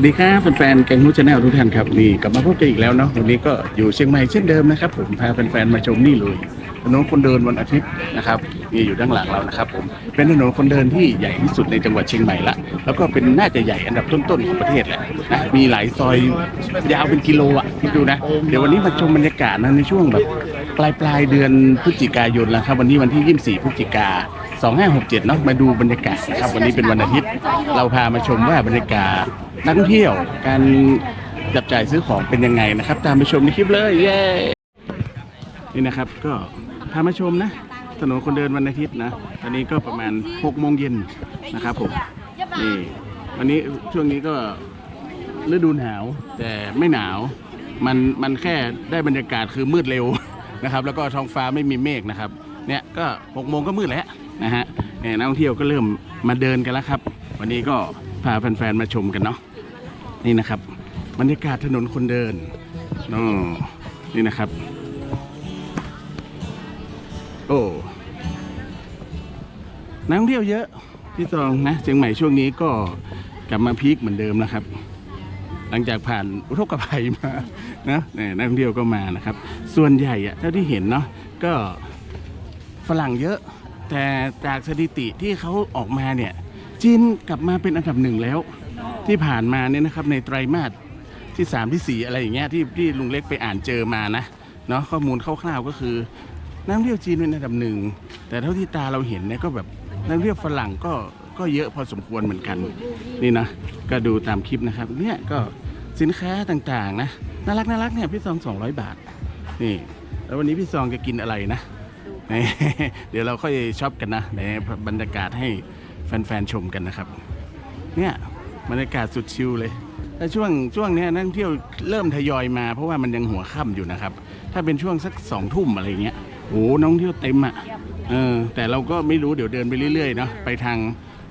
วัสดีครับแฟนๆแกงฮูชาแนลทุกท่านครับนี่กลับมาพบกันอีกแล้วเนาะวันนี้ก็อยู่เชียงใหม่เช่นเดิมนะครับผมพาแฟนๆมาชมนี่เลยถนนคนเดินวันอาทิตย์นะครับนี่อยู่ด้านหลังเรานะครับผมเป็นถนนคนเดินที่ใหญ่ที่สุดในจังหวัดเชียงใหม่ละแล้วก็เป็นน่าจะใหญ่อันดับต้นๆของประเทศแหละนะมีหลายซอยยาวเป็นกิโลอะคิดดูนะ เดี๋ยววันนี้มาชมบรรยากาศนะในช่วงแบบปลายปลายเดือนพฤศจิกายนแล้วครับวันนี้วันที่ 24 พฤศจิกา2567เนาะมาดูบรรยากาศนะครับวันนี้เป็นวันอาทิตย์ เราพามาชมว่าบรรยากาศ นักท่องเที่ยว การจับจ่ายซื้อของเป็นยังไงนะครับ ตามไปชมในคลิปเลยเย้นี่นะครับก็พามาชมนะถนนคนเดินวันอาทิตย์นะตอนนี้ก็ประมาณ6โมงเย็นนะครับผมนี่วันนี้ช่วงนี้ก็ฤดูหนาวแต่ไม่หนาวมันมันแค่ได้บรรยากาศคือมืดเร็วนะครับ แล้วก็ท้องฟ้าไม่มีเมฆนะครับเนี่ยก็หกโมงก็มืดแล้วนะฮะเนี่ยนักท่องเที่ยวก็เริ่มมาเดินกันแล้วครับ วันนี้ก็พาแฟนๆมาชมกันเนาะ นี่นะครับบรรยากาศถนนคนเดินอ๋อนี่นะครับ โอ้นักท่องเที่ยวเยอะพี่ตองนะเชียงใหม่ช่วงนี้ก็กลับมาพีคเหมือนเดิมนะครับ หลังจากผ่านอุทกภัยมานะนี่นักท่องเที่ยวก็มานะครับ ส่วนใหญ่อะเท่าที่เห็นเนาะก็ฝรั่งเยอะ แต่จากสถิติที่เขาออกมาเนี่ยจีนกลับมาเป็นอันดับหนึ่งแล้ว ที่ผ่านมาเนี่ยนะครับในไตรมาสที่ 3 ที่ 4 อะไรอย่างเงี้ยที่ที่ลุงเล็กไปอ่านเจอมานะเนาะข้อมูลคร่าวๆก็คือนักเที่ยวจีนเป็นอันดับหนึ่งแต่เท่าที่ตาเราเห็นเนี่ยก็แบบนักเที่ยวฝรั่งก็ก็เยอะพอสมควรเหมือนกันนี่นะก็ดูตามคลิปนะครับเนี่ยก็สินค้าต่างๆนะน่ารักน่ารักเนี่ยพี่ซอง200 บาทนี่แล้ววันนี้พี่ซองจะกินอะไรนะเดี๋ยวเราค่อยช็อปกันนะในบรรยากาศให้แฟนๆชมกันนะครับ เนี่ย บรรยากาศสุดชิลเลยแต่ช่วงช่วงเนี้ยนักท่องเที่ยวเริ่มทยอยมา เพราะว่ามันยังหัวค่ำอยู่นะครับ ถ้าเป็นช่วงสักสองทุ่มอะไรเงี้ยโอ้นักท่องเที่ยวเต็มอะเออแต่เราก็ไม่รู้เดี๋ยวเดินไปเรื่อยๆเนาะไปทาง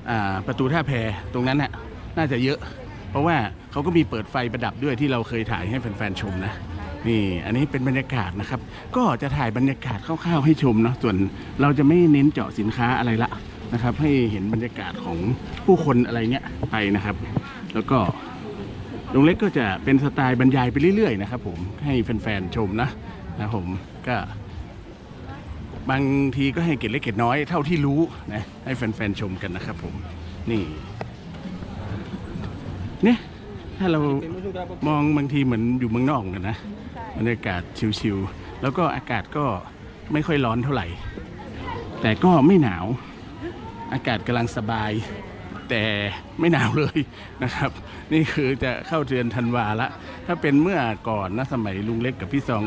อ่าประตูท่าแพตรงนั้นน่ะน่าจะเยอะ เพราะว่าเขาก็มีเปิดไฟประดับด้วยที่เราเคยถ่ายให้แฟนๆชมนะนี่อันนี้เป็นบรรยากาศนะครับ ก็จะถ่ายบรรยากาศคร่าวๆให้ชมเนาะส่วนเราจะไม่เน้นเจาะสินค้าอะไรละ นะครับ ให้เห็นบรรยากาศของผู้คนอะไรเงี้ยไปนะครับ แล้วก็ลุงเล็กก็จะเป็นสไตล์บรรยายไปเรื่อยๆนะครับ ผมให้แฟนๆชมนะนะครับผมก็ บางทีก็ให้เกร็ดเล็กเกร็ดน้อยเท่าที่รู้นะให้แฟนๆชมกันนะครับ ผมนี่เนี่ยถ้าเรามองบางทีเหมือนอยู่เมืองนอกกันนะบรรยากาศชิลๆแล้วก็อากาศก็ไม่ค่อยร้อนเท่าไหร่ แต่ก็ไม่หนาว อากาศกำลังสบาย แต่ไม่หนาวเลยนะครับ นี่คือจะเข้าเดือนธันวาละ ถ้าเป็นเมื่อก่อนนะสมัยลุงเล็กกับพี่ซอง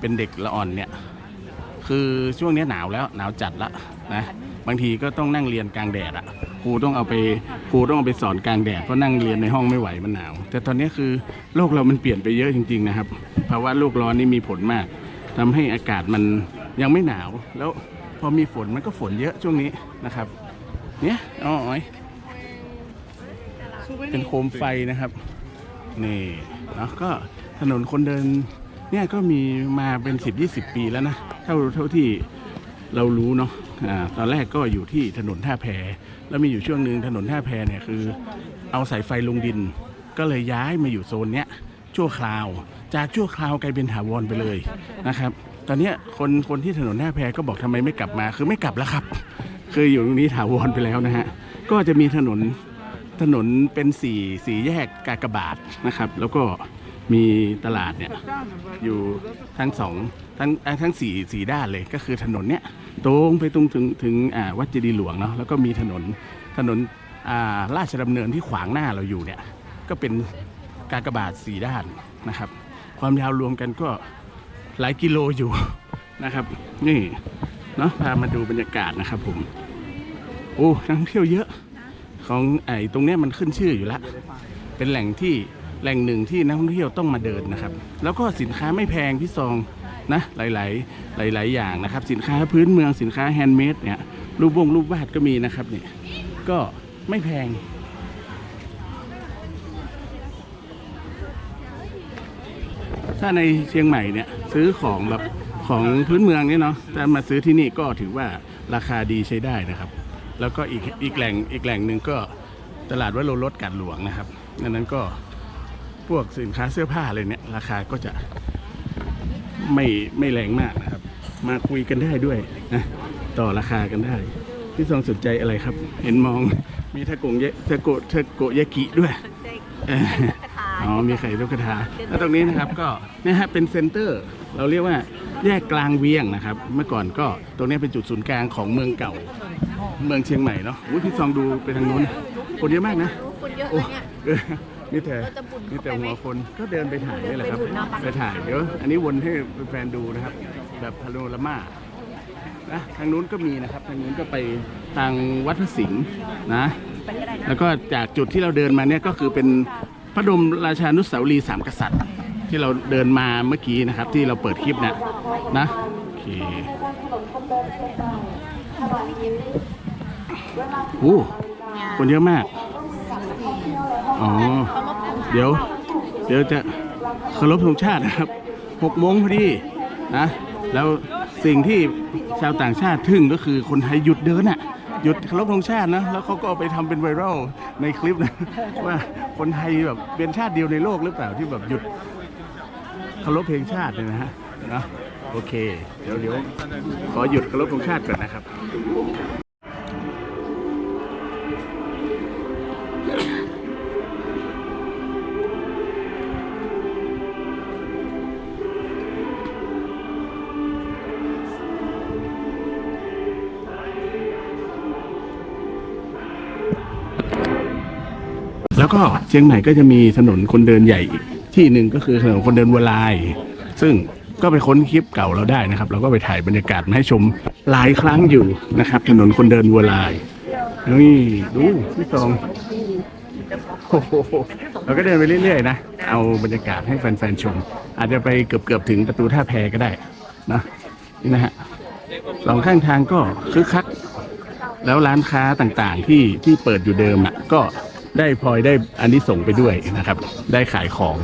เป็นเด็กละอ่อนเนี่ย คือช่วงนี้หนาวแล้วหนาวจัดละนะบางทีก็ต้องนั่งเรียนกลางแดดอะครูต้องเอาไปครูต้องเอาไปสอนกลางแดดเพราะนั่งเรียนในห้องไม่ไหวมันหนาว แต่ตอนนี้คือโลกเรามันเปลี่ยนไปเยอะจริง ๆ นะครับภาวะโลกร้อนนี่มีผลมากทำให้อากาศมันยังไม่หนาว แล้วพอมีฝนมันก็ฝนเยอะช่วงนี้นะครับ เนี่ยอ๋อยเป็นโคมไฟนะครับ นี่นะก็ถนนคนเดินเนี่ยก็มีมาเป็น 10 20 ปีแล้วนะ เท่าเท่าที่เรารู้เนาะอ่าตอนแรกก็อยู่ที่ถนนท่าแพแล้วมีอยู่ช่วงหนึ่งถนนท่าแพเนี่ยคือ เอาสายไฟลงดิน ก็เลยย้ายมาอยู่โซนเนี้ยชั่วคราว จากชั่วคราวกลายเป็นถาวรไปเลยนะครับ ตอนเนี้ยคนคนที่ถนนท่าแพก็บอกทำไมไม่กลับมาคือไม่กลับแล้วครับ คืออยู่ตรงนี้ถาวรไปแล้วนะฮะ ก็จะมีถนนถนนเป็นสี่สี่แยกกากบาทนะครับ แล้วก็มีตลาดเนี่ยอยู่ทั้งสองทั้งอ่าทั้งสี่สี่ด้านเลยก็คือถนนเนี่ยตรงไปตรงถึงถึงอ่าวัดเจดีย์หลวงเนาะแล้วก็มีถนนถนนอ่าราชดำเนินที่ขวางหน้าเราอยู่เนี่ยก็เป็นกากบาทสี่ด้านนะครับ ความยาวรวมกันก็หลายกิโลอยู่นะครับ นี่ เนาะพามาดูบรรยากาศนะครับผมโอ้นักท่องเที่ยวเยอะ ของไอ้ตรงเนี้ยมันขึ้นชื่ออยู่แล้วเป็นแหล่งที่แหล่งหนึ่งที่นักท่องเที่ยวต้องมาเดินนะครับ แล้วก็สินค้าไม่แพงพี่ซองนะหลาย ๆ หลาย ๆ อย่างนะครับ สินค้าพื้นเมืองสินค้าแฮนด์เมดเนี่ยรูปวงรูปวาดก็มีนะครับเนี่ยก็ไม่แพงถ้าในเชียงใหม่เนี่ยซื้อของแบบ ของพื้นเมืองเนี่ยเนาะแต่มาซื้อที่นี่ก็ถือว่าราคาดีใช้ได้นะครับ แล้วก็อีกอีกแหล่งอีกแหล่งหนึ่งก็ตลาดวัดโลรสกาดหลวงนะครับอันนั้นก็พวกสินค้าเสื้อผ้าอะไรเนี่ยราคาก็จะไม่ไม่แรงมากนะครับ มาคุยกันได้ด้วยนะต่อราคากันได้ พี่ซองสนใจอะไรครับ เห็นมองมีทาโกงเยทาโกทาโกยากิด้วย อ๋อมีไข่ลูกกระทาแล้วตรงนี้นะครับก็เนี่ยฮะเป็นเซ็นเตอร์ เราเรียกว่าแยกกลางเวียงนะครับ เมื่อก่อนก็ตรงนี้เป็นจุดศูนย์กลางของเมืองเก่า เมืองเชียงใหม่เนาะอุ้ยพี่ซองดูไปทางนู้นคนเยอะมากนะคนเยอะโอ้เลยเนี่ยเออนี่แต่เราจะบุญนี่แต่เข้าไปไหมหัวคนก็เดินไปถ่ายนี่แหละครับเดินไปบุญเนาะไปถ่ายเดี๋ยวอันนี้วนให้แฟนๆดูนะครับ แบบพาโนรามานะทางนู้นก็มีนะครับ ทางนู้นก็ไปทางวัดพระสิงห์นะไปก็ได้นะแล้วก็จากจุดที่เราเดินมาเนี่ยก็คือเป็น พระบรมราชานุสาวรีย์สามกษัตริย์ ที่เราเดินมาเมื่อกี้นะครับ ที่เราเปิดคลิปนี่ยนะโอเคโอ้คนเยอะมากอ๋อเดี๋ยว เดี๋ยวจะเคารพธงชาตินะครับหกโมงพอดีนะ แล้วสิ่งที่ชาวต่างชาติทึ่งก็คือคนไทยหยุดเดินอะ หยุดเคารพธงชาตินะ แล้วเขาก็เอาไปทำเป็นไวรัลในคลิปนะ ว่าคนไทยแบบเป็นชาติเดียวในโลกหรือเปล่าที่แบบหยุดเคารพเพลงชาติเนี่ยนะฮะนะโอเค เดี๋ยวเดี๋ยวขอหยุดเคารพธงชาติก่อนนะครับ แล้วก็เชียงใหม่ก็จะมีถนนคนเดินใหญ่อีกที่หนึ่งก็คือถนนคนเดินวัวลาย ซึ่งก็ไปค้นคลิปเก่าเราได้นะครับ เราก็ไปถ่ายบรรยากาศมาให้ชมหลายครั้งอยู่นะครับ ถนนคนเดินวัวลายนี่ดูพี่ตองโอ้โหเราก็เดินไปเรื่อยๆนะ เอาบรรยากาศให้แฟนๆชม อาจจะไปเกือบๆถึงประตูท่าแพก็ได้นะนี่นะฮะสองข้างทางก็คึกคัก แล้วร้านค้าต่างๆที่ที่เปิดอยู่เดิมอะก็ ได้พลอยได้อันนี้ส่งไปด้วยนะครับ ได้ขายของ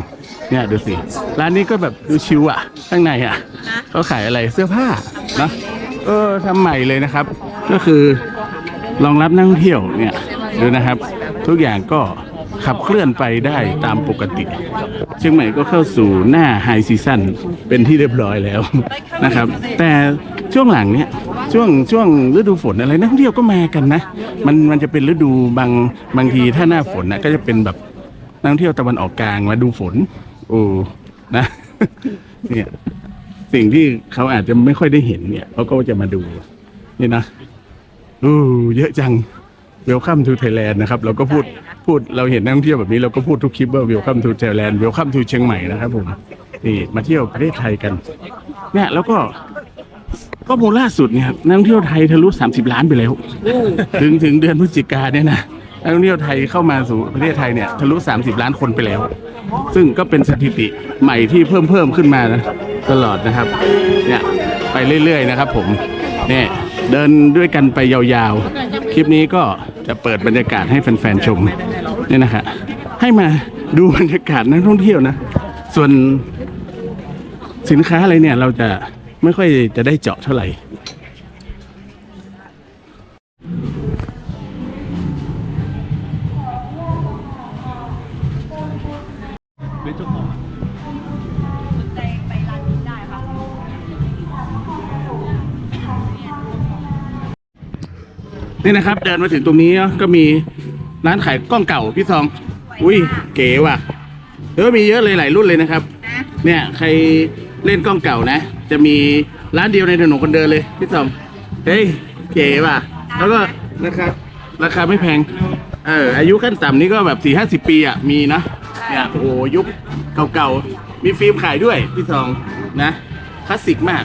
เนี่ยดูสิ ร้านนี้ก็แบบดูชิวอะ ข้างในอะเขาขายอะไรเสื้อผ้านะเออทำใหม่เลยนะครับ ก็คือรองรับนักท่องเที่ยวเนี่ยดูนะครับ ทุกอย่างก็ ขับเคลื่อนไปได้ตามปกติ เชียงใหม่ก็เข้าสู่หน้าไฮซีซั่นเป็นที่เรียบร้อยแล้วนะครับ แต่ช่วงหลังเนี่ยช่วงช่วงฤดูฝนอะไรนักท่องเที่ยวก็มากันนะ มันมันจะเป็นฤดูบางบางทีถ้าหน้าฝนนะก็จะเป็นแบบนักท่องเที่ยวตะวันออกกลางมาดูฝน โอ้นะเนี่ยสิ่งที่เขาอาจจะไม่ค่อยได้เห็นเนี่ยเขาก็จะมาดูนี่นะโอ้เยอะจัง Welcome to Thailand นะครับเราก็พูดพูดเราเห็นนักท่องเที่ยวแบบนี้เราก็พูดทุกคลิปว่า Welcome to Thailand Welcome to เชียงใหม่นะครับผมนี่มาเที่ยวประเทศไทยกันเนี่ยแล้วก็ข้อมูลล่าสุดเนี่ยนักท่องเที่ยวไทยทะลุ 30 ล้านไปแล้วถึงถึงเดือนพฤศจิกาเนี่ยนะนักท่องเที่ยวไทยเข้ามาสู่ประเทศไทยเนี่ยทะลุ 30 ล้านคนไปแล้ว ซึ่งก็เป็นสถิติใหม่ที่เพิ่มเพิ่มขึ้นมานะตลอดนะครับเนี่ยไปเรื่อยๆนะครับ ผมเนี่ยเดินด้วยกันไปยาวๆค ลิปนี้ก็จะเปิดบรรยากาศให้แฟนๆชมนี่นะฮะให้มาดูบรรยากาศนักท่องเที่ยวนะ ส่วนสินค้าอะไรเนี่ยเราจะไม่ค่อยจะได้เจาะเท่าไหร่ นี่นะครับ เดินมาถึงตรงนี้ก็มีร้านขายกล้องเก่าพี่ซอง อุ้ยเก๋ว่ะเออมีเยอะเลยหลายรุ่นเลยนะครับ เนี่ยใครเล่นกล้องเก่านะ จะมีร้านเดียวในถนนคนเดินเลยพี่ซองเฮ้ยเก๋ว่ะ แล้วก็นะครับราคาไม่แพง เอออายุขั้นต่ำนี่ก็แบบสี่ห้าสิบปีอะมีนะเนี่ยโอ้โหยุคเก่าๆ มีฟิล์มขายด้วยพี่ซองนะคลาสสิกมาก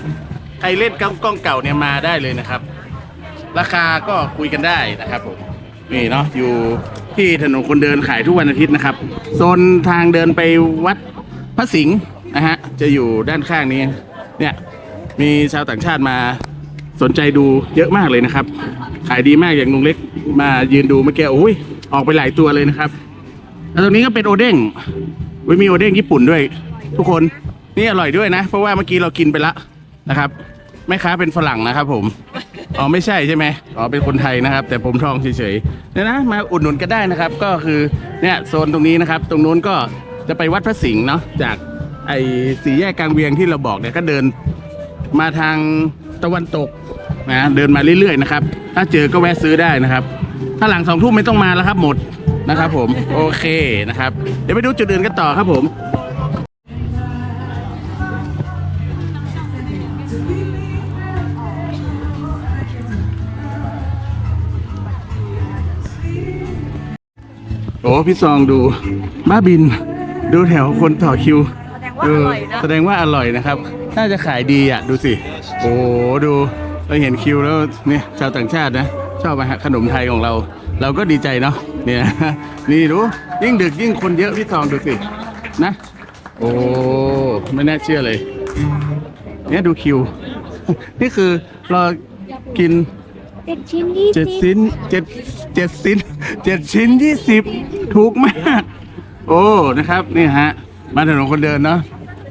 ใครเล่นกล้องเก่าเนี่ยมาได้เลยนะครับ ราคาก็คุยกันได้นะครับผมนี่เนาะอยู่ที่ถนนคนเดินขายทุกวันอาทิตย์นะครับโซนทางเดินไปวัดพระสิงห์นะฮะจะอยู่ด้านข้างนี้เนี่ยมีชาวต่างชาติมาสนใจดูเยอะมากเลยนะครับ ขายดีมากอย่างลุงเล็กมายืนดูเมื่อกี้โอ้ยออกไปหลายตัวเลยนะครับแล้วตรงนี้ก็เป็นโอเด้งเว้มีโอเด้งญี่ปุ่นด้วย ทุกคนนี่อร่อยด้วยนะ เพราะว่าเมื่อกี้เรากินไปละนะครับแม่ค้าเป็นฝรั่งนะครับผม อ๋อไม่ใช่ใช่ไหมอ๋อเป็นคนไทยนะครับ แต่ผมทองเฉยๆเนี่ยนะมาอุดหนุนกันได้นะครับ ก็คือเนี่ยโซนตรงนี้นะครับ ตรงนู้นก็จะไปวัดพระสิงห์เนาะจากไอ้สี่แยกกลางเวียงที่เราบอกเนี่ยก็เดินมาทางตะวันตกนะเดินมาเรื่อยๆนะครับ ถ้าเจอก็แวะซื้อได้นะครับ ถ้าหลังสองทุ่มไม่ต้องมาแล้วครับหมดนะครับ ผมโอเคนะครับ เดี๋ยวไปดูจุดอื่นกันต่อครับผม โอ้พี่ซองดูบ้าบิน ดูแถวคนต่อคิวแสดงว่าอร่อยนะแสดงว่าอร่อยนะครับ น่าจะขายดีอะดูสิ โอ้ดูเราเห็นคิวแล้วเนี่ยชาวต่างชาตินะ ชอบอาหารขนมไทยของเรา เราก็ดีใจเนาะเนี่ยนี่ดูยิ่งดึกยิ่งคนเยอะพี่ซองดูสินะ โอ้ไม่น่าเชื่อเลย เนี่ยดูคิว นี่คือรอกิน เจ็ดชิ้นยี่เจ็ดสิบชิ้นเจ็ดเจ็ดชิ้นเจ็ดชิ้นยี่สิบถูกมาก โอ้นะครับนี่ฮะมาถนนคนเดินเนาะ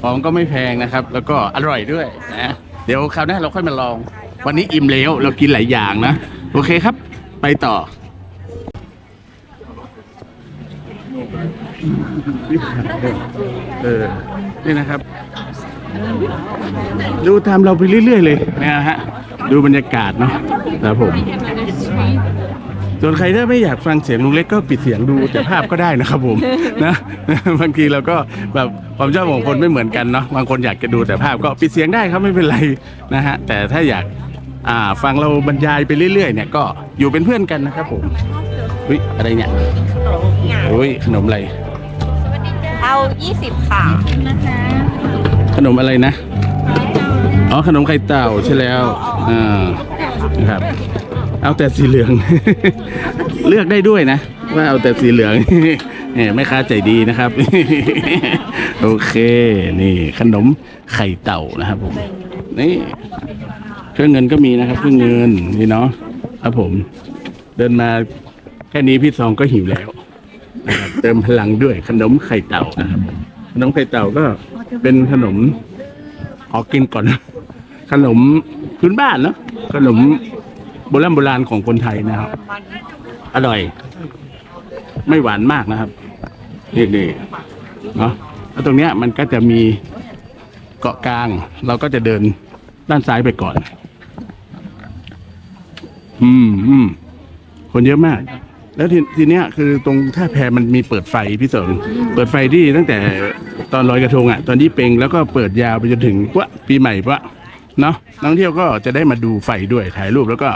ของก็ไม่แพงนะครับ แล้วก็อร่อยด้วยนะเดี๋ยวคราวหน้าเราค่อยมาลอง วันนี้อิ่มแล้วเรากินหลายอย่างนะ โอเคครับ ไปต่อเออนี่นะครับ ดูตามเราไปเรื่อย ๆ เลยนะฮะ ดูบรรยากาศเนาะครับผม ส่วนใครถ้าไม่อยากฟังเสียงลุงเล็กก็ปิดเสียงดูแต่ภาพก็ได้นะครับผมนะบางทีเราก็แบบความชอบของคนไม่เหมือนกันเนาะบางคนอยากจะดูแต่ภาพก็ปิดเสียงได้ครับไม่เป็นไรนะฮะแต่ถ้าอยากอ่าฟังเราบรรยายไปเรื่อยๆ เนี่ยก็อยู่เป็นเพื่อนกันนะครับผมอุ้ยอะไรเนี่ยอุ้ยขนมอะไรเอา 20 ค่ะ ขนมอะไรนะ อ๋อขนมไข่เต่าใช่แล้วอ่านะครับ เอาแต่สีเหลือง เลือกได้ด้วยนะ ว่าเอาแต่สีเหลืองแหมไม่ค้าใจดีนะครับ โอเค นี่ ขนมไข่เต่านะครับผม นี่เครื่องเงินก็มีนะครับ เครื่องเงินนี่เนาะครับผม เดินมาแค่นี้พี่ซองก็หิวแล้วนะครับเติมพลังด้วยขนมไข่เต่านะครับขนมไข่เต่าก็เป็นขนม ขอกินก่อน ขนมพื้นบ้านเนาะขนมโบราณโบราณของคนไทยนะครับ อร่อย ไม่หวานมากนะครับนี่นี่เนาะแล้วตรงเนี้ยมันก็จะมีเกาะกลาง เราก็จะเดินด้านซ้ายไปก่อน อืมอืมคนเยอะมาก แล้วทีทีเนี้ยคือตรงท่าแพมันมีเปิดไฟพี่เสริมเปิดไฟที่ตั้งแต่ ตอนลอยกระทงอะ ตอนที่เปงแล้วก็เปิดยาวไปจนถึงวะปีใหม่วะเนาะนักท่องเที่ยวก็จะได้มาดูไฟด้วยถ่ายรูปแล้วก็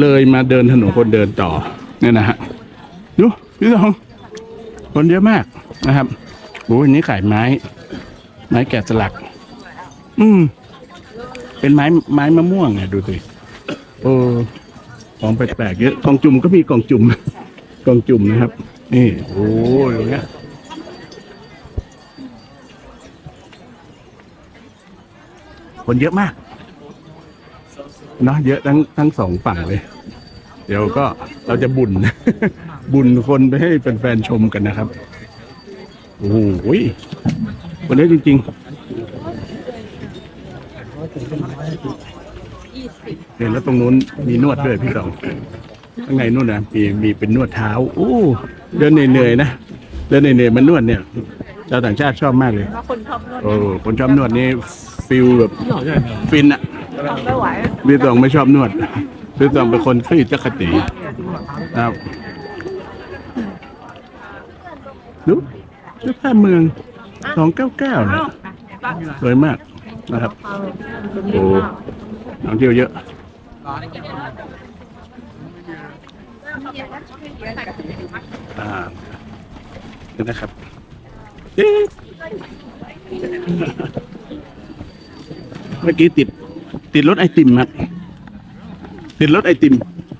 เลยมาเดินถนนคนเดินต่อเนี่ยนะฮะดูพี่สองคนเยอะมากนะครับโอ้ยอันนี้ขายไม้ ไม้แกะสลัก อืม เป็นไม้ไม้มะม่วงเนี่ยดูสิโอ้ของแปลกๆเยอะกองจุ่มก็มีกองจุ่มกองจุ่มนะครับ นี่โอ้ยอย่างเงี้ย คนเยอะมากเนาะเยอะทั้งทั้งสองฝั่งเลย เดี๋ยวก็เราจะบุญ บุญคนไปให้แฟนๆชมกันนะครับโอ้โหคนเยอะจริงๆเนี่ยแล้วตรงนู้นมีนวดด้วยพี่สองข้างในนู่นนะมีมีเป็นนวดเท้าโอ้เดินเหนื่อยๆนะเดินเหนื่อยๆมันนวดเนี่ยชาวต่างชาติชอบมากเลยว่าคนชอบนวดโอ้คนชอบนวดนี่ ฟิลแบบฟินอะพี่ตองไม่ชอบนวดพี่ตองเป็นคนขี้จักรตีครับดูเสื้อผ้าเมืองสองเก้าเก้าเนี่ยสวยมากนะครับโอ้นักท่องเที่ยวเยอะอ่านี่นะครับเอ๊ะ เมื่อกี้ติด ติดรถไอติมครับ ติดรถไอติม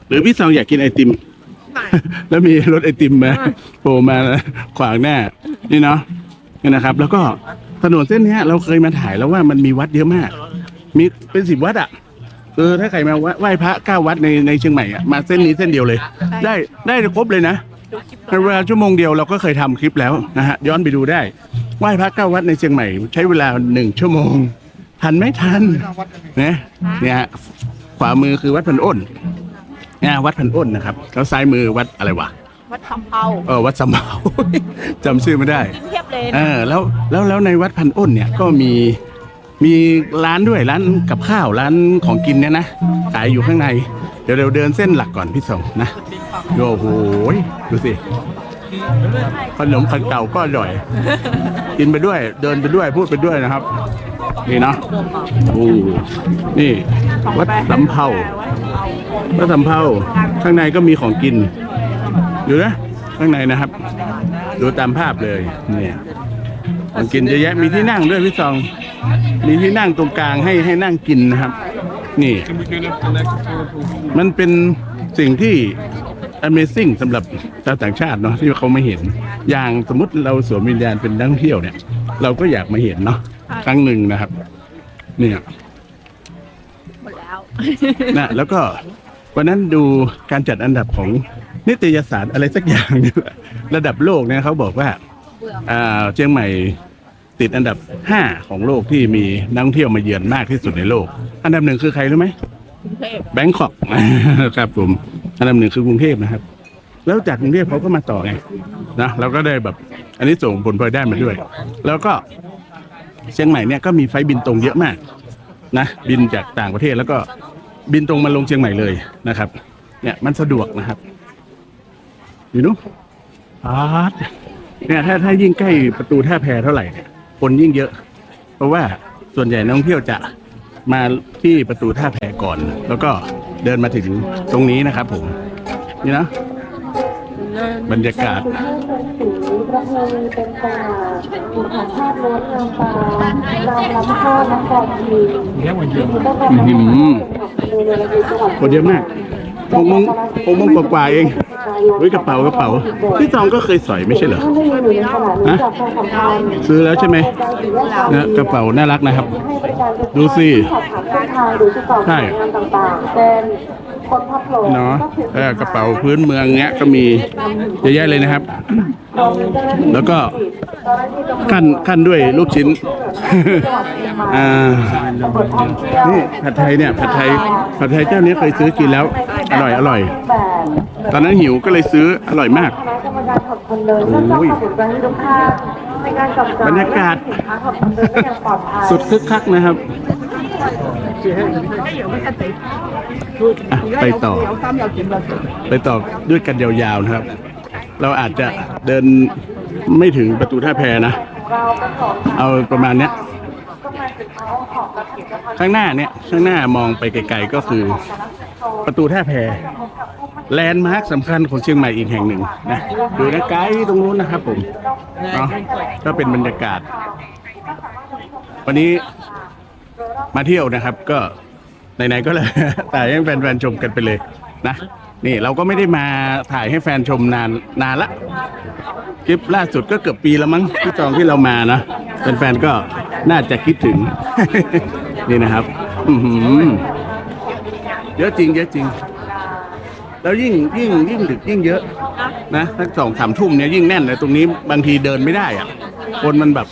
หรือพี่ซองอยากกินไอติม แล้วมีรถไอติมมาโผล่มาขวางหน้า นี่เนาะนี่นะครับ แล้วก็ถนนเส้นเนี้ยเราเคยมาถ่ายแล้วว่ามันมีวัดเยอะมาก มีเป็นสิบวัดอะเออถ้าใครมาไหว้พระเก้าวัดในในเชียงใหม่อะมาเส้นนี้เส้นเดียวเลย ได้ได้ครบเลยนะในเวลาชั่วโมงเดียวเราก็เคยทำคลิปแล้วนะฮะย้อนไปดูได้ไหว้พระเก้าวัดในเชียงใหม่ ใช้เวลาหนึ่งชั่วโมง ทันไหมทันนะเนี่ยฮะขวามือคือวัดพันอ้นเนี่ยวัดพันอ้นนะครับแล้วซ้ายมือวัดอะไรวะวัดคำเภาเออวัดสำเภา จำชื่อไม่ได้เทียบเลยเออแล้วแล้วแล้วในวัดพันอ้นเนี่ยก็มีมีร้านด้วยร้านกับข้าวร้านของกินเนี่ยนะขายอยู่ข้างใน เดี๋ยวเดี๋ยวเดินเส้นหลักก่อนพี่สงนะโอ้โหดูสิขนมขันเก่าก็อร่อย กินไปด้วยเดินไปด้วยพูดไปด้วยนะครับ นี่เนาะโอ้นี่วัดสำเภาวัดสำเภาข้างในก็มีของกินอยู่นะข้างในนะครับ ดูตามภาพเลยเนี่ยของกินเยอะแยะมีที่นั่งด้วยพี่ซอง มีที่นั่งตรงกลางให้ให้นั่งกินนะครับ นี่ มันเป็นสิ่งที่ Amazing สำหรับชาวต่างชาติเนาะที่เขาไม่เห็น อย่างสมมติเราสวมวิญญาณเป็นนักท่องเที่ยวเนี่ย เราก็อยากมาเห็นเนาะ ครั้งหนึ่งนะครับ เนี่ยหมดแล้ว นะแล้วก็วันนั้นดูการจัดอันดับของนิตยสารอะไรสักอย่างเนี่ยระดับโลกเนี่ยเขาบอกว่าอ่าเชียงใหม่ติดอันดับ 5 ของโลกที่มีนักท่องเที่ยวมาเยือนมากที่สุดในโลก อันดับหนึ่งคือใครรู้ไหม กรุงเทพแบงคอก ครับผมอันดับหนึ่งคือกรุงเทพนะครับ แล้วจากกรุงเทพเขาก็มาต่อไงนะเราก็ได้แบบ อันนี้ส่งผลพลอยได้มาด้วย แล้วก็ เชียงใหม่เนี่ยก็มีไฟล์บินตรงเยอะมากนะบินจากต่างประเทศแล้วก็บินตรงมาลงเชียงใหม่เลยนะครับ เนี่ยมันสะดวกนะครับ อยู่นู้นอาดเนี่ยถ้าถ้ายิ่งใกล้ประตูท่าแพเท่าไหร่เนี่ยคนยิ่งเยอะ เพราะว่าส่วนใหญ่นักท่องเที่ยวจะมาที่ประตูท่าแพก่อน แล้วก็เดินมาถึงตรงนี้นะครับผม นี่นะ บรรยากาศประเพณีเป็นสง่าบุญของชาติล้วนงามตารามล้ำค่าน้ำกองทีต้องการอื้อหือดูเรือระยูจังหวัดคนเยอะมากหกโมงหกโมงกว่าๆเองเฮ้ยกระเป๋ากระเป๋าพี่จองก็เคยสอยไม่ใช่เหรอท่านได้อยู่ในขณะนี้จากการสัมพันธ์ซื้อแล้วใช่ไหมเนี่ยกระเป๋าน่ารักนะครับให้บริการทุกดูสิสอบถามเส้นทางหรือติดต่อใช่ หน่วยงานต่างๆเป็นคนพัดหลงเนาะเออกระเป๋าพื้นเมืองเนี้ยก็มีเยอะแยะเลยนะครับรวมถึงเจ้าหน้าที่แล้วก็เจ้าหน้าที่ตำรวจขั้นขั้นด้วยลูกชิ้นอ่าตำรวจท่องเที่ยวนี่ผัดไทยเนี่ยผัดไทยผัดไทยเจ้านี้เคยซื้อกินแล้ว อร่อยอร่อย ตอนนั้นหิวก็เลยซื้ออร่อยมากคณะกรรมการขับคนเดินเพื่อสร้างความปลอดภัย ให้ทุกท่านในการจับจ่ายบรรยากาศสินค้าขับคนเดินได้อย่างปลอดภัยสุดคึกคักนะครับอะไปต่อ ไปต่อด้วยกันยาวๆนะครับ เราอาจจะเดินไม่ถึงประตูท่าแพนะเราประกอบเอาประมาณเนี้ยก็มาสินค้า ข้างหน้าเนี่ยข้างหน้ามองไปไกลๆก็คือประตูท่าแพแลนด์มาร์คสำคัญของเชียงใหม่อีกแห่งหนึ่งนะดูนะไกลตรงนู้นนะครับผมเนาะก็เป็นบรรยากาศ วันนี้มาเที่ยวนะครับ ก็ไหนๆก็เลยถ่ยให้แฟนๆชมกันไปเลยนะนี่เราก็ไม่ได้มาถ่ายให้แฟนชมนานนานละ คลิปล่าสุดก็เกือบปีแล้วมั้งที่จองที่เรามานะแฟนๆก็น่าจะคิดถึง นี่นะครับเยอะจริงเยอะจริง แล้วยิ่งยิ่งยิ่งดึกยิ่งเยอะ นะทั้งสองสามทุ่มเนี่ยยิ่งแน่นเลยตรงนี้บางทีเดินไม่ได้อะ คนมันแบบ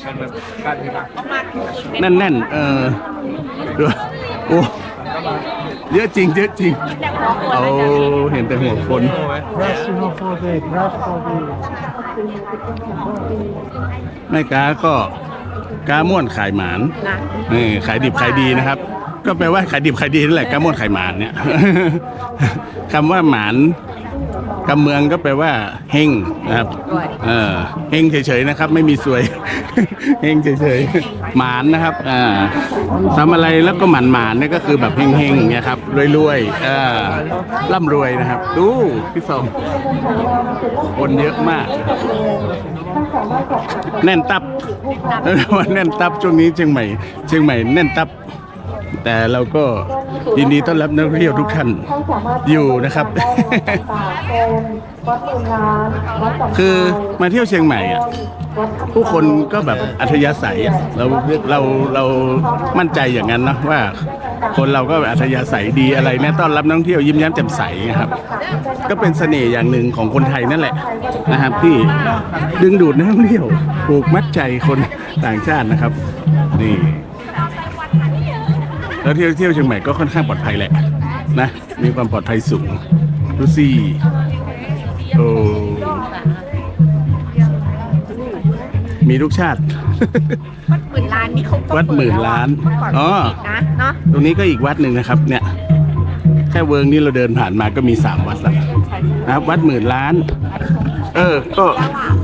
แน่นแน่นเออดูโอ้เยอะจริงเยอะจริงเอาเห็นแต่หัวคน แม่ค้าก็กาม่วนขายหมานนะนี่ขายดิบขายดีนะครับ ก็แปลว่าขายดิบขายดีนั่นแหละกาม่วนขายหมานเนี่ยคำว่าหมาน คำเมืองก็แปลว่าเฮงนะครับเออเฮงเฉยๆนะครับ ไม่มีสวย เฮงเฉยๆหมานนะครับอ่าทำอะไรแล้วก็หมันหมานนี่ก็คือแบบเฮงๆเนี่ยครับรวยๆอ่าร่ำรวยนะครับ ดูพี่สองคนเยอะมาก แน่นตับวันแน่นตับช่วงนี้เชียงใหม่เชียงใหม่แน่นตับ แต่เราก็ยินดีต้อนรับนักท่องเที่ยวทุกท่านท่านสามารถอยู่นะครับต่างๆเป็นวัดโรงงานวัดสำคัญคือมาเที่ยวเชียงใหม่อะวัดผู้คนก็แบบอัธยาศัยอะเราเราเรามั่นใจอย่างนั้นเนอะว่าคนเราก็อัธยาศัยดีอะไรเนี่ยต้อนรับนักท่องเที่ยวยิ้มแย้มแจ่มใสนะครับ ก็เป็นเสน่ห์อย่างหนึ่งของคนไทยนั่นแหละนะครับ ที่ดึงดูดนักท่องเที่ยว ผูกมัดใจคนต่างชาตินะครับ นี่ แล้วเที่ยวเที่ยวเชียงใหม่ก็ค่อนข้างปลอดภัยแหละนะมีความปลอดภัยสูงดูสิโอ้มีทุกชาติ วัดหมื่นล้านนี่เขาก็วัดหมื่นล้านเปิดแล้วอะอ๋อนะเนาะตรงนี้ก็อีกวัดหนึ่งนะครับ เนี่ย แค่เวิร์งนี่เราเดินผ่านมาก็มีสามวัดแล้วนะครับ วัดหมื่นล้าน เออ ก็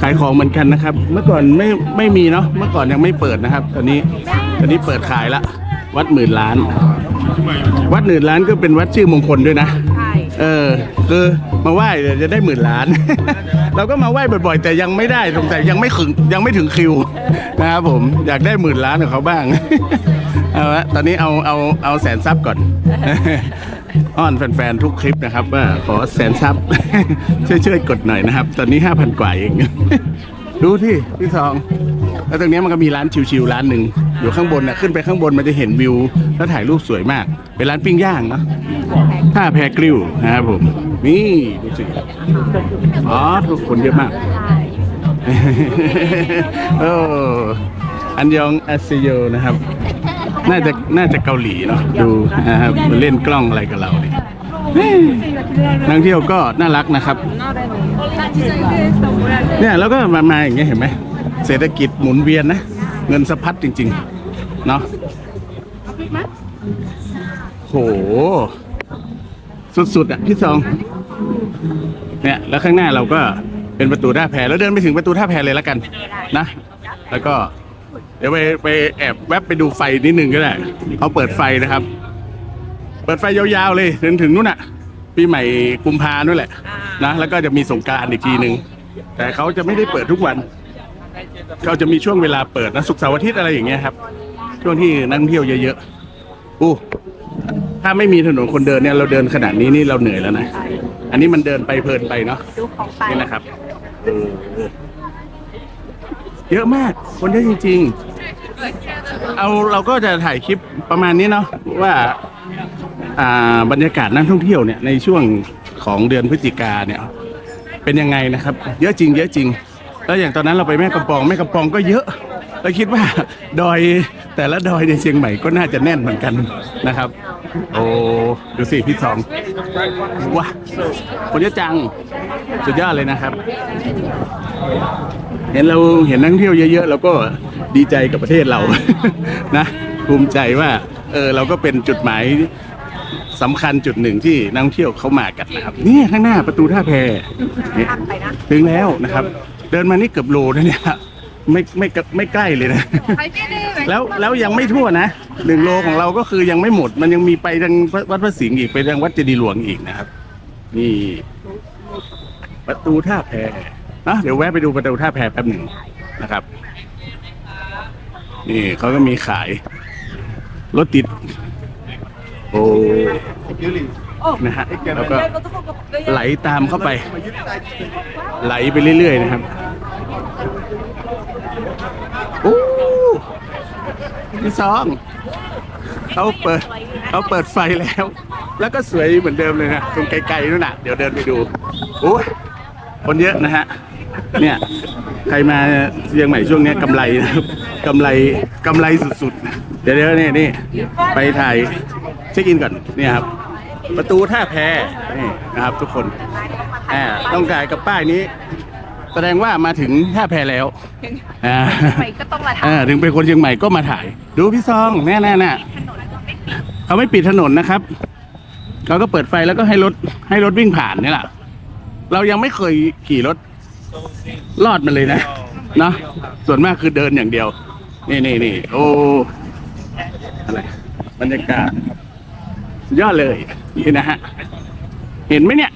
ขายของเหมือนกันนะครับ เมื่อก่อนไม่ไม่มีเนาะเมื่อก่อนยังไม่เปิดนะครับ ตอนนี้ตอนนี้เปิดขายละ วัดหมื่นล้าน วัดหมื่นล้านก็เป็นวัดชื่อมงคลด้วยนะ ใช่เออ คือมาไหว้เดี๋ยวจะได้หมื่นล้าน เราก็มาไหว้บ่อยๆ แต่ยังไม่ได้สงสัยยังไม่ถึงยังไม่ถึงคิวนะครับผมอยากได้หมื่นล้านของเขาบ้าง เอาละตอนนี้เอาเอาเอาแสนซับก่อน อ้อนแฟนๆทุกคลิปนะครับ ว่าขอแสนซับช่วยช่วยๆกดหน่อยนะครับ ตอนนี้ห้าพันกว่าเอง ดูที่พี่ทอง แล้วตรงนี้มันก็มีร้านชิวๆร้านหนึ่ง อยู่ข้างบนน่ะขึ้นไปข้างบนมันจะเห็นวิว แล้วถ่ายรูปสวยมาก เป็นร้านปิ้งย่างเนาะท่าแพกริ้วนะครับผม นี่ดูสิอ๋อทุกคนเยอะมากโอ้อันยองอาซิโยนะครับ น่าจะน่าจะเกาหลีเนาะดูนะครับเล่นกล้องอะไรกับเราเนี่ยนักท่องเที่ยวก็น่ารักนะครับ เนี่ยแล้วก็มามาอย่างเงี้ยเห็นไหมเศรษฐกิจหมุนเวียนนะ เงินสะพัดจริง ๆ เนาะโห สุด ๆ อะ พี่ซอง เนี่ย แล้วข้างหน้าเราก็เป็นประตูท่าแพแล้วเดินไปถึงประตูท่าแพเลยแล้วกัน นะ แล้วก็ เดี๋ยวไปไปแอบแวบไปดูไฟนิดนึงก็ได้เขาเปิดไฟนะครับ เปิดไฟยาวๆเลยถึงถึงนู่นอะปีใหม่กุมภานู่นแหละนะแล้วก็จะมีสงกรารอีกทีหนึ่งแต่เขาจะไม่ได้เปิดทุกวัน เขาจะมีช่วงเวลาเปิดนะศุกร์เสาร์อาทิตย์อะไรอย่างเงี้ยครับ ช่วงที่นักท่องเที่ยวเยอะๆอู้ถ้าไม่มีถนนคนเดินเนี่ยเราเดินขนาดนี้นี่เราเหนื่อยแล้วนะ อันนี้มันเดินไปเพลินไปเนาะดูของไปนี่นะครับโอ้โหเยอะมาก คนเยอะจริง ๆ เอาเราก็จะถ่ายคลิปประมาณนี้เนาะว่าอ่าบรรยากาศนักท่องเที่ยวเนี่ยในช่วงของเดือนพฤศจิกาเนี่ย เป็นยังไงนะครับ เยอะจริง เยอะจริง แล้วอย่างตอนนั้นเราไปแม่กำปองแม่กำปองก็เยอะเราคิดว่าดอยแต่ละดอยในเชียงใหม่ก็น่าจะแน่นเหมือนกันนะครับ โอ้ดูสิพี่สองว้าคนเยอะจังสุดยอดเลยนะครับ เห็นเราเห็นนักท่องเที่ยวเยอะๆเราก็ดีใจกับประเทศเรานะภูมิใจว่าเออเราก็เป็นจุดหมายสำคัญจุดหนึ่งที่นักท่องเที่ยวเขามากันนะครับนี่ข้างหน้าประตูท่าแพเนี่ยข้ามไปนะถึงแล้วนะครับ เดินมานี่เกือบโลนะเนี่ยไม่ไม่ไม่ใกล้เลยนะ แล้วแล้วยังไม่ทั่วนะหนึ่งโลของเราก็คือยังไม่หมด มันยังมีไปทางวัดพระสิงห์อีกไปทางวัดเจดีย์หลวงอีกนะครับ นี่ ประตูท่าแพนะเดี๋ยวแวะไปดูประตูท่าแพแป๊บหนึ่งนะครับ นี่เขาก็มีขายรถติด โอ้นะฮะแล้วก็ไหลตามเข้าไป ไหลไปเรื่อยๆนะครับ โอ้ พี่ซองเขาเปิดเขาเปิดไฟแล้ว แล้วก็สวยเหมือนเดิมเลยนะตรงไกลๆนู่นน่ะ เดี๋ยวเดินไปดูโอ้ยคนเยอะนะฮะเนี่ยใครมาเชียงใหม่ช่วงนี้กำไรนะครับกำไรกำไรสุดๆ เดี๋ยวเดี๋ยวนี่นี่ไปถ่ายเช็คอินก่อนเนี่ยครับ ประตูท่าแพนี่นะครับทุกคนอ่าต้องกายกับป้ายนี้ แสดงว่ามาถึงท่าแพแล้วอ่าไปก็ต้องมาทอ่าถึงเป็นคนเชียงใหม่ก็มาถ่าย ดูพี่ซองแน่แน่น่ะเขาไม่ปิดถนนนะครับ เขาก็เปิดไฟแล้วก็ให้รถให้รถวิ่งผ่านนี่แหละ เรายังไม่เคยขี่รถลอดมันเลยนะ เนาะส่วนมากคือเดินอย่างเดียว นี่นี่นี่โอ้ อะไร บรรยากาศสุดยอดเลย นี่นะฮะ เห็นไหมเนี่ย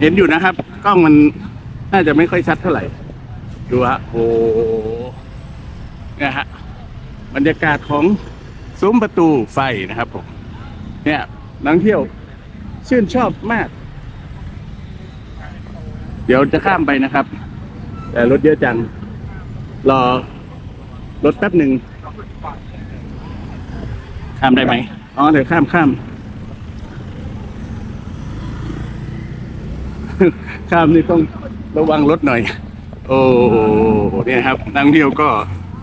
เห็นอยู่นะครับ กล้องมัน น่าจะไม่ค่อยชัดเท่าไหร่ ดูฮะโอ้เนี่ยฮะบรรยากาศของซุ้มประตูไฟนะครับผม เนี่ยนักท่องเที่ยวชื่นชอบมาก เดี๋ยวจะข้ามไปนะครับ แต่รถเยอะจัง รอรถแป๊บหนึ่งข้ามได้ไหมอ๋อเดี๋ยวข้ามข้ามข้ามนี่ต้อง ระวังรถหน่อย โอ้เนี่ยครับนักท่องเที่ยวก็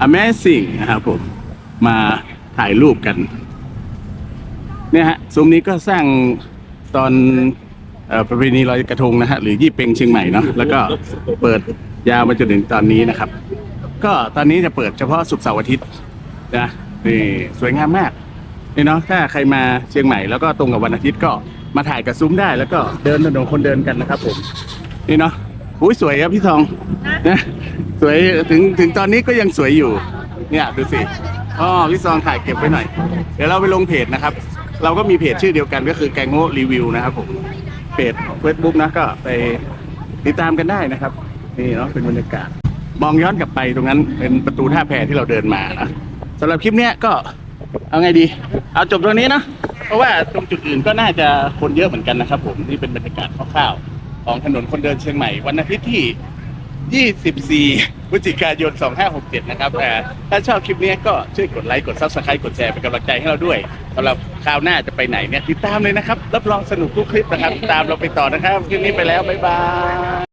Amazing นะครับผม มาถ่ายรูปกัน เนี่ยฮะซุ้มนี้ก็สร้างตอนอประเพณีลอยกระทงนะฮะหรือยี่เปงเชียงใหม่เนาะแล้วก็เปิดยาวมาจนถึงตอนนี้นะครับ ก็ตอนนี้จะเปิดเฉพาะศุกร์เสาร์อาทิตย์นะนี่สวยงามมากนี่เนาะถ้าใครมาเชียงใหม่แล้วก็ตรงกับวันอาทิตย์ก็มาถ่ายกับซุ้มได้ แล้วก็เดินถนนคนเดินกันนะครับผมนี่เนาะ อุ้ยสวยครับพี่ทองนะสวยถึงถึงตอนนี้ก็ยังสวยอยู่ เนี่ยดูสิอ๋อพี่ซองถ่ายเก็บไว้หน่อย เดี๋ยวเราไปลงเพจนะครับ เราก็มีเพจชื่อเดียวกันก็คือแกงโง่รีวิวนะครับผมเพจเฟซบุ๊กนะก็ไปติดตามกันได้นะครับ นี่เนาะเป็นบรรยากาศ มองย้อนกลับไปตรงนั้นเป็นประตูท่าแพที่เราเดินมานะสำหรับคลิปเนี้ยก็เอาไงดี เอาจบตรงนี้เนอะเพราะว่าตรงจุดอื่นก็น่าจะคนเยอะเหมือนกันนะครับผมนี่เป็นบรรยากาศคร่าวๆ ของถนนคนเดินเชียงใหม่วันอาทิตย์ที่ 24 พฤศจิกายน 2567 นะครับแต่ถ้าชอบคลิปนี้ก็ช่วยกดไลค์กด Subscribe กดแชร์เป็นกำลังใจให้เราด้วยสำหรับคราวหน้าจะไปไหนเนี่ยติดตามเลยนะครับ รับรองสนุกทุกคลิปนะครับ ตามเราไปต่อนะครับ คลิปนี้ไปแล้ว บ๊ายบาย